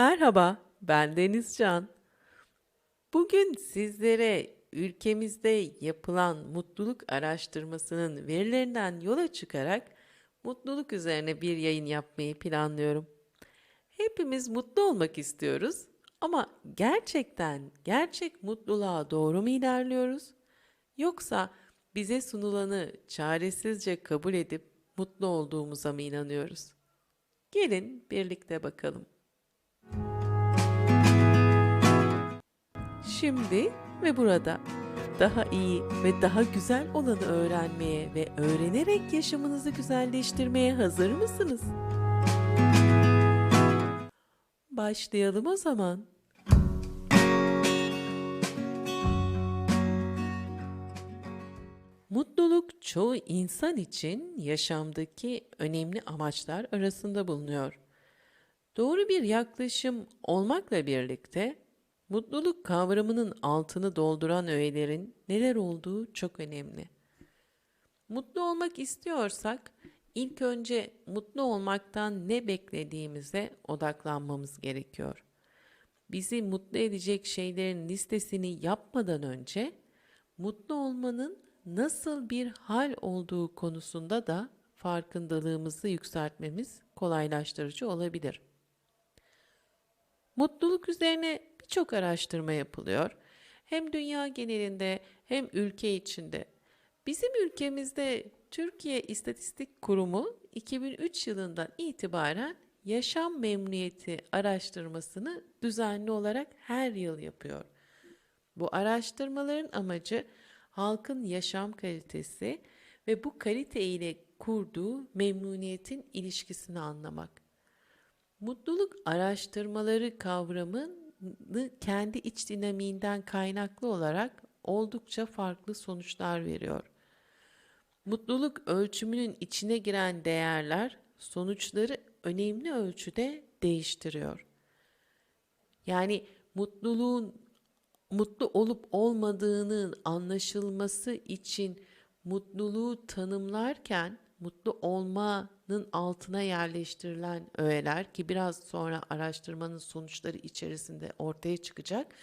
Merhaba, ben Denizcan. Bugün sizlere ülkemizde yapılan mutluluk araştırmasının verilerinden yola çıkarak mutluluk üzerine bir yayın yapmayı planlıyorum. Hepimiz mutlu olmak istiyoruz ama gerçekten gerçek mutluluğa doğru mu ilerliyoruz? Yoksa bize sunulanı çaresizce kabul edip mutlu olduğumuza mı inanıyoruz? Gelin birlikte bakalım. Şimdi ve burada daha iyi ve daha güzel olanı öğrenmeye ve öğrenerek yaşamınızı güzelleştirmeye hazır mısınız? Başlayalım o zaman. Mutluluk çoğu insan için yaşamdaki önemli amaçlar arasında bulunuyor. Doğru bir yaklaşım olmakla birlikte mutluluk kavramının altını dolduran öğelerin neler olduğu çok önemli. Mutlu olmak istiyorsak ilk önce mutlu olmaktan ne beklediğimize odaklanmamız gerekiyor. Bizi mutlu edecek şeylerin listesini yapmadan önce mutlu olmanın nasıl bir hal olduğu konusunda da farkındalığımızı yükseltmemiz kolaylaştırıcı olabilir. Mutluluk üzerine birçok araştırma yapılıyor. Hem dünya genelinde hem ülke içinde. Bizim ülkemizde Türkiye İstatistik Kurumu 2003 yılından itibaren yaşam memnuniyeti araştırmasını düzenli olarak her yıl yapıyor. Bu araştırmaların amacı halkın yaşam kalitesi ve bu kalite ile kurduğu memnuniyetin ilişkisini anlamak. Mutluluk araştırmaları kavramını kendi iç dinamiğinden kaynaklı olarak oldukça farklı sonuçlar veriyor. Mutluluk ölçümünün içine giren değerler sonuçları önemli ölçüde değiştiriyor. Yani mutluluğun mutlu olup olmadığının anlaşılması için mutluluğu tanımlarken mutlu olmanın altına yerleştirilen öğeler ki biraz sonra araştırmanın sonuçları içerisinde ortaya çıkacak.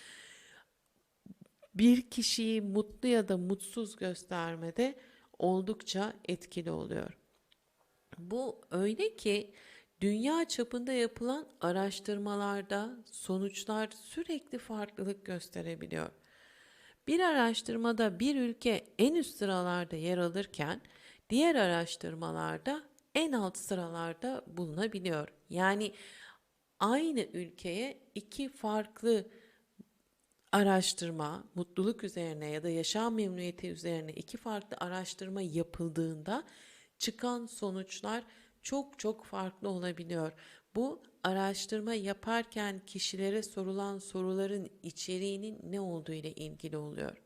Bir kişiyi mutlu ya da mutsuz göstermede oldukça etkili oluyor. Bu öyle ki dünya çapında yapılan araştırmalarda sonuçlar sürekli farklılık gösterebiliyor. Bir araştırmada bir ülke en üst sıralarda yer alırken diğer araştırmalarda en alt sıralarda bulunabiliyor. Yani aynı ülkeye iki farklı araştırma, mutluluk üzerine ya da yaşam memnuniyeti üzerine iki farklı araştırma yapıldığında çıkan sonuçlar çok çok farklı olabiliyor. Bu araştırma yaparken kişilere sorulan soruların içeriğinin ne olduğu ile ilgili oluyor.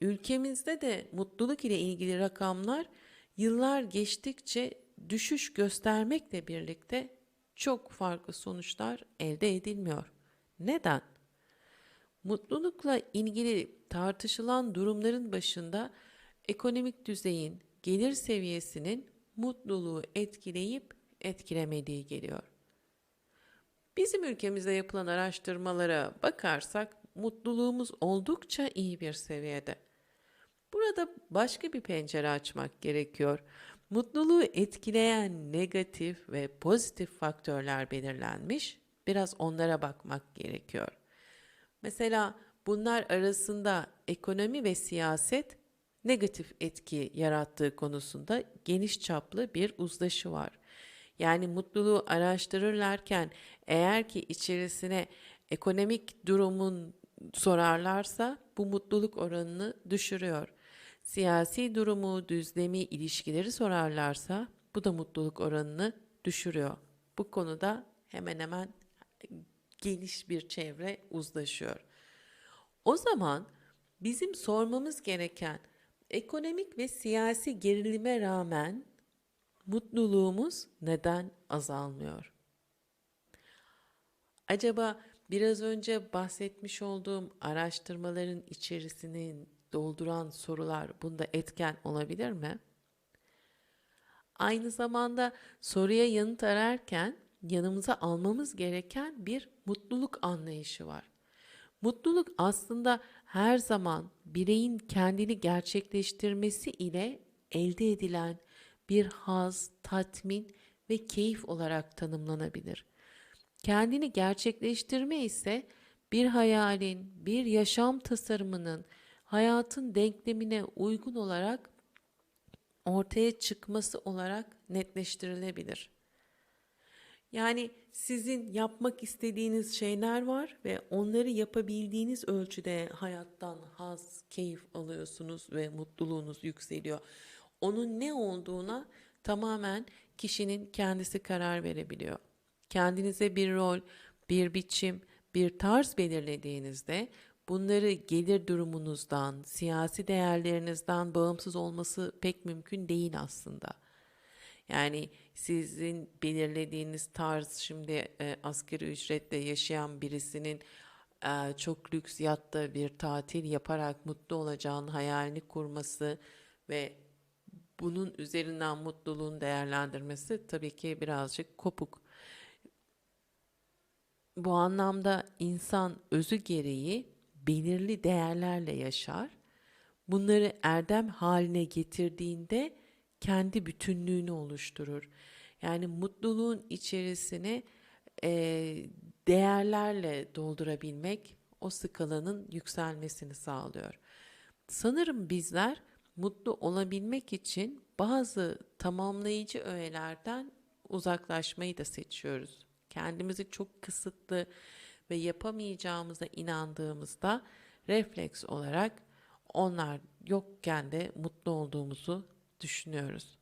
Ülkemizde de mutluluk ile ilgili rakamlar yıllar geçtikçe düşüş göstermekle birlikte çok farklı sonuçlar elde edilmiyor. Neden? Mutlulukla ilgili tartışılan durumların başında ekonomik düzeyin, gelir seviyesinin mutluluğu etkileyip etkilemediği geliyor. Bizim ülkemizde yapılan araştırmalara bakarsak mutluluğumuz oldukça iyi bir seviyede. Burada başka bir pencere açmak gerekiyor. Mutluluğu etkileyen negatif ve pozitif faktörler belirlenmiş. Biraz onlara bakmak gerekiyor. Mesela bunlar arasında ekonomi ve siyaset negatif etki yarattığı konusunda geniş çaplı bir uzlaşı var. Yani mutluluğu araştırırlarken eğer ki içerisine ekonomik durumun sorarlarsa bu mutluluk oranını düşürüyor. Siyasi durumu, düzlemi, ilişkileri sorarlarsa bu da mutluluk oranını düşürüyor. Bu konuda hemen hemen geniş bir çevre uzlaşıyor. O zaman bizim sormamız gereken ekonomik ve siyasi gerilime rağmen mutluluğumuz neden azalmıyor? Acaba biraz önce bahsetmiş olduğum araştırmaların içerisinin dolduran sorular bunda etken olabilir mi? Aynı zamanda soruya yanıt ararken yanımıza almamız gereken bir mutluluk anlayışı var. Mutluluk aslında her zaman bireyin kendini gerçekleştirmesi ile elde edilen bir haz, tatmin ve keyif olarak tanımlanabilir. Kendini gerçekleştirme ise bir hayalin, bir yaşam tasarımının hayatın denklemine uygun olarak ortaya çıkması olarak netleştirilebilir. Yani sizin yapmak istediğiniz şeyler var ve onları yapabildiğiniz ölçüde hayattan haz, keyif alıyorsunuz ve mutluluğunuz yükseliyor. Onun ne olduğuna tamamen kişinin kendisi karar verebiliyor. Kendinize bir rol, bir biçim, bir tarz belirlediğinizde bunları gelir durumunuzdan, siyasi değerlerinizden bağımsız olması pek mümkün değil aslında. Yani sizin belirlediğiniz tarz şimdi e, asgari ücretle yaşayan birisinin e, çok lüks yatta bir tatil yaparak mutlu olacağını hayalini kurması ve bunun üzerinden mutluluğun değerlendirmesi tabii ki birazcık kopuk. Bu anlamda insan özü gereği belirli değerlerle yaşar. Bunları erdem haline getirdiğinde kendi bütünlüğünü oluşturur. Yani mutluluğun içerisine e, değerlerle doldurabilmek o skalanın yükselmesini sağlıyor. Sanırım bizler mutlu olabilmek için bazı tamamlayıcı öğelerden uzaklaşmayı da seçiyoruz. Kendimizi çok kısıtlı ve yapamayacağımıza inandığımızda refleks olarak onlar yokken de mutlu olduğumuzu düşünüyoruz.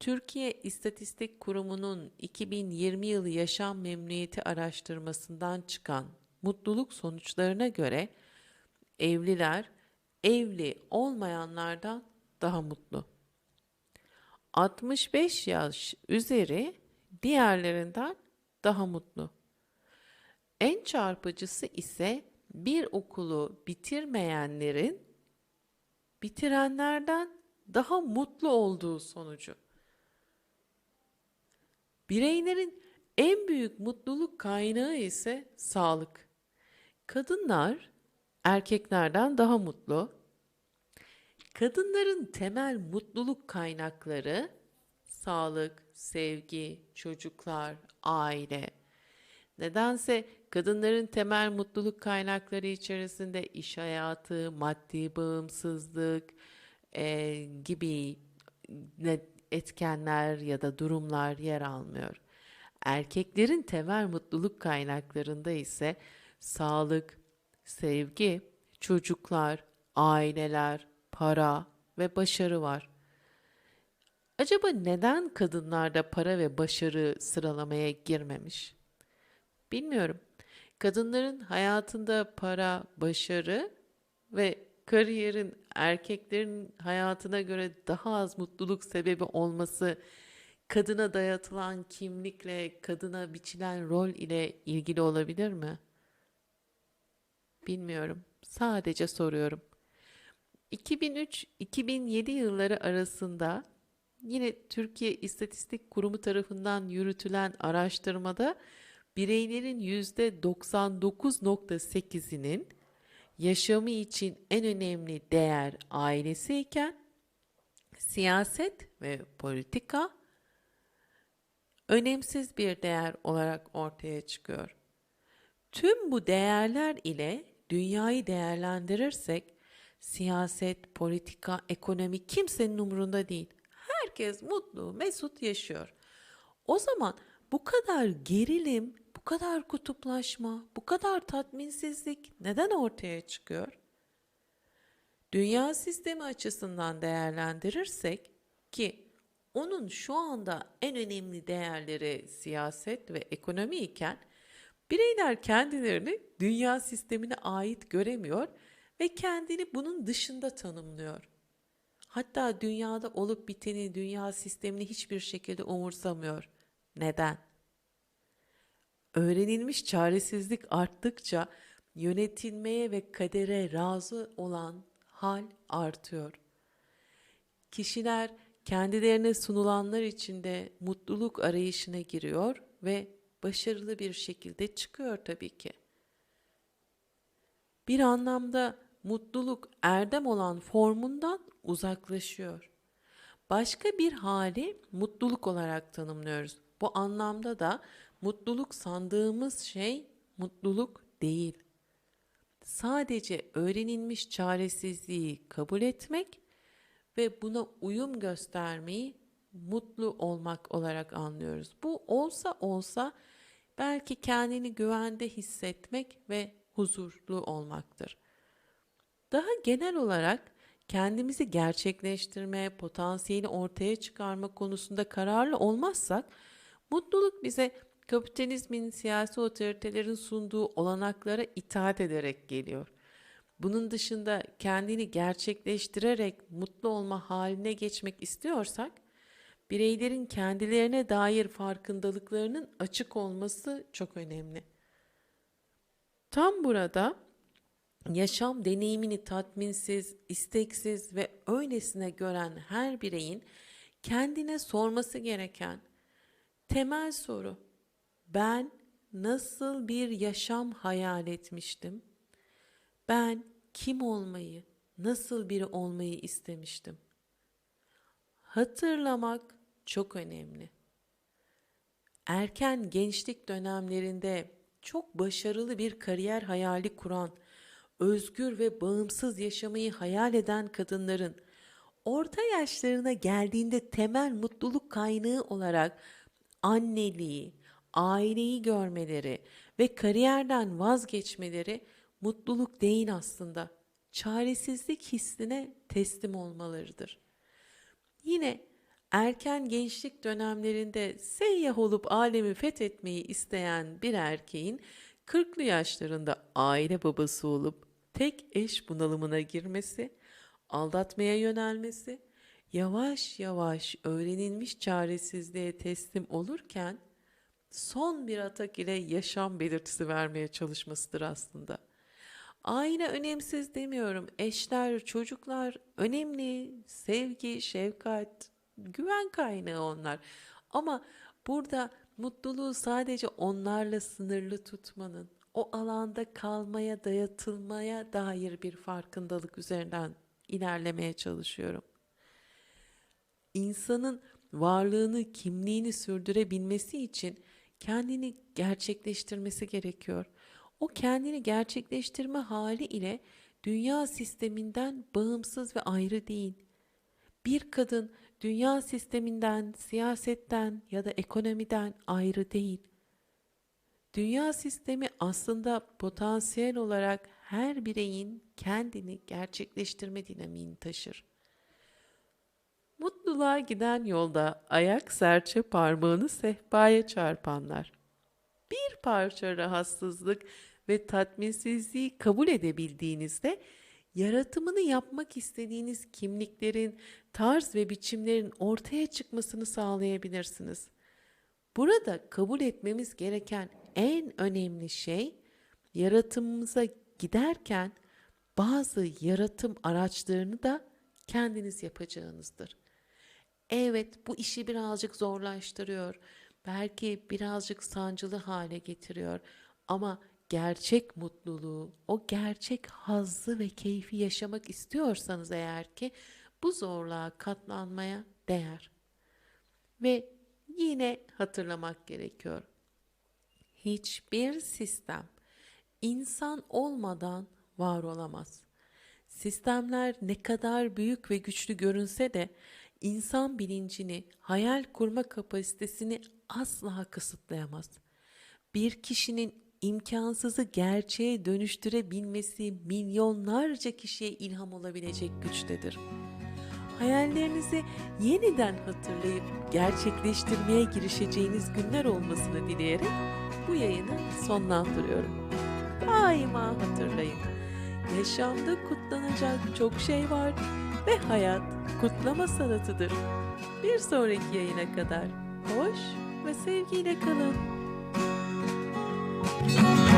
Türkiye İstatistik Kurumu'nun 2020 yılı yaşam memnuniyeti araştırmasından çıkan mutluluk sonuçlarına göre evliler evli olmayanlardan daha mutlu. 65 yaş üzeri diğerlerinden daha mutlu. En çarpıcısı ise bir okulu bitirmeyenlerin bitirenlerden daha mutlu olduğu sonucu. Bireylerin en büyük mutluluk kaynağı ise sağlık. Kadınlar erkeklerden daha mutlu. Kadınların temel mutluluk kaynakları sağlık, sevgi, çocuklar, aile. Nedense kadınların temel mutluluk kaynakları içerisinde iş hayatı, maddi bağımsızlık e, gibi etkenler ya da durumlar yer almıyor. Erkeklerin temel mutluluk kaynaklarında ise sağlık, sevgi, çocuklar, aileler, para ve başarı var. Acaba neden kadınlarda para ve başarı sıralamaya girmemiş? Bilmiyorum. Kadınların hayatında para, başarı ve kariyerin erkeklerin hayatına göre daha az mutluluk sebebi olması kadına dayatılan kimlikle, kadına biçilen rol ile ilgili olabilir mi? Bilmiyorum. Sadece soruyorum. 2003-2007 yılları arasında yine Türkiye İstatistik Kurumu tarafından yürütülen araştırmada bireylerin %99.8'inin yaşamı için en önemli değer ailesi iken siyaset ve politika önemsiz bir değer olarak ortaya çıkıyor. Tüm bu değerler ile dünyayı değerlendirirsek siyaset, politika, ekonomi kimsenin umurunda değil. Herkes mutlu, mesut yaşıyor. O zaman bu kadar gerilim, bu kadar kutuplaşma, bu kadar tatminsizlik neden ortaya çıkıyor? Dünya sistemi açısından değerlendirirsek ki onun şu anda en önemli değerleri siyaset ve ekonomi iken bireyler kendilerini dünya sistemine ait göremiyor ve kendini bunun dışında tanımlıyor. Hatta dünyada olup biteni, dünya sistemini hiçbir şekilde umursamıyor. Neden? Öğrenilmiş çaresizlik arttıkça yönetilmeye ve kadere razı olan hal artıyor. Kişiler kendilerine sunulanlar içinde mutluluk arayışına giriyor ve başarılı bir şekilde çıkıyor tabii ki. Bir anlamda mutluluk erdem olan formundan uzaklaşıyor. Başka bir hali mutluluk olarak tanımlıyoruz. Bu anlamda da mutluluk sandığımız şey mutluluk değil. Sadece öğrenilmiş çaresizliği kabul etmek ve buna uyum göstermeyi mutlu olmak olarak anlıyoruz. Bu olsa olsa belki kendini güvende hissetmek ve huzurlu olmaktır. Daha genel olarak kendimizi gerçekleştirme, potansiyeli ortaya çıkarma konusunda kararlı olmazsak mutluluk bize kapitalizmin siyasi otoritelerin sunduğu olanaklara itaat ederek geliyor. Bunun dışında kendini gerçekleştirerek mutlu olma haline geçmek istiyorsak bireylerin kendilerine dair farkındalıklarının açık olması çok önemli. Tam burada yaşam deneyimini tatminsiz, isteksiz ve öylesine gören her bireyin kendine sorması gereken temel soru ben nasıl bir yaşam hayal etmiştim? Ben kim olmayı, nasıl biri olmayı istemiştim? Hatırlamak çok önemli. Erken gençlik dönemlerinde çok başarılı bir kariyer hayali kuran, özgür ve bağımsız yaşamayı hayal eden kadınların orta yaşlarına geldiğinde temel mutluluk kaynağı olarak anneliği, aileyi görmeleri ve kariyerden vazgeçmeleri mutluluk değil aslında. Çaresizlik hissine teslim olmalarıdır. Yine erken gençlik dönemlerinde seyyah olup alemi fethetmeyi isteyen bir erkeğin 40'lı yaşlarında aile babası olup tek eş bunalımına girmesi, aldatmaya yönelmesi, yavaş yavaş öğrenilmiş çaresizliğe teslim olurken son bir atak ile yaşam belirtisi vermeye çalışmasıdır aslında. Aile önemsiz demiyorum. Eşler, çocuklar önemli. Sevgi, şefkat, güven kaynağı onlar. Ama burada mutluluğu sadece onlarla sınırlı tutmanın, o alanda kalmaya, dayatılmaya dair bir farkındalık üzerinden ilerlemeye çalışıyorum. İnsanın varlığını, kimliğini sürdürebilmesi için kendini gerçekleştirmesi gerekiyor. O kendini gerçekleştirme hali ile dünya sisteminden bağımsız ve ayrı değil. Bir kadın dünya sisteminden, siyasetten ya da ekonomiden ayrı değil. Dünya sistemi aslında potansiyel olarak her bireyin kendini gerçekleştirme dinamiğini taşır. Mutluluğa giden yolda ayak serçe parmağını sehpaya çarpanlar. Bir parça rahatsızlık ve tatminsizliği kabul edebildiğinizde yaratımını yapmak istediğiniz kimliklerin, tarz ve biçimlerin ortaya çıkmasını sağlayabilirsiniz. Burada kabul etmemiz gereken en önemli şey yaratımımıza giderken bazı yaratım araçlarını da kendiniz yapacağınızdır. Evet, bu işi birazcık zorlaştırıyor. Belki birazcık sancılı hale getiriyor ama gerçek mutluluğu, o gerçek hazzı ve keyfi yaşamak istiyorsanız eğer ki bu zorluğa katlanmaya değer. Ve yine hatırlamak gerekiyor. Hiçbir sistem insan olmadan var olamaz. Sistemler ne kadar büyük ve güçlü görünse de insan bilincini, hayal kurma kapasitesini asla kısıtlayamaz. Bir kişinin imkansızı gerçeğe dönüştürebilmesi milyonlarca kişiye ilham olabilecek güçtedir. Hayallerinizi yeniden hatırlayıp gerçekleştirmeye girişeceğiniz günler olmasını dileyerek bu yayını sonlandırıyorum. Daima hatırlayın. Yaşamda kutlanacak çok şey var ve hayat kutlama sanatıdır. Bir sonraki yayına kadar hoş ve sevgiyle kalın. You.